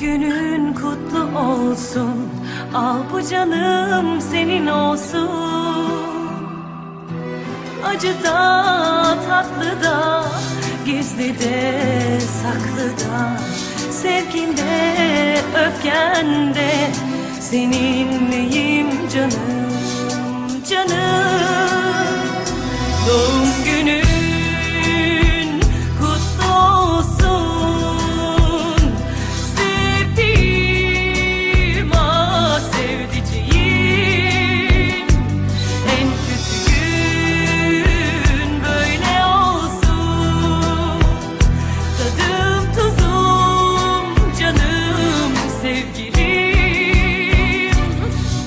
Günün kutlu olsun. Al bu canım senin olsun. Acı da tatlı da Gizli de saklı da. Sevginde öfkende Seninleyim canım?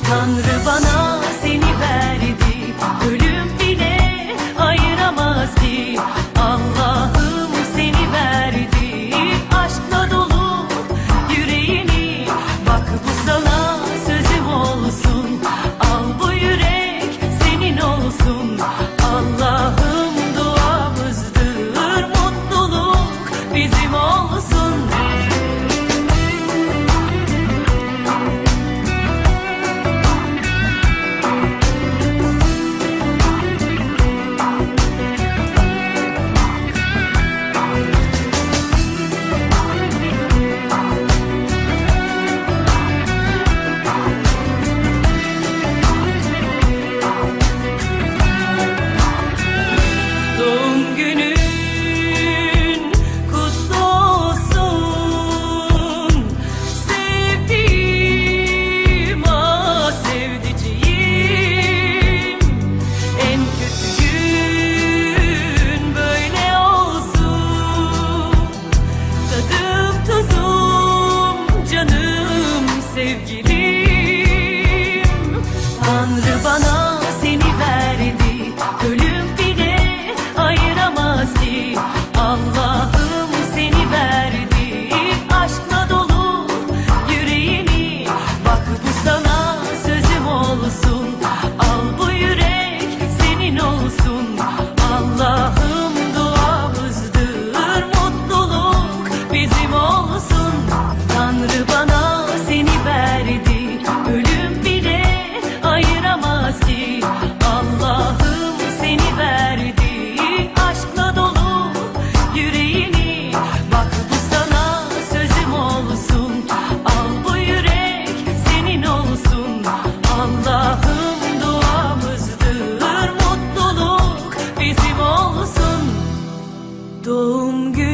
Tanrı bana Tanrı bana Allah'ım duamızdır. Mutluluk bizim olsun. Doğum günü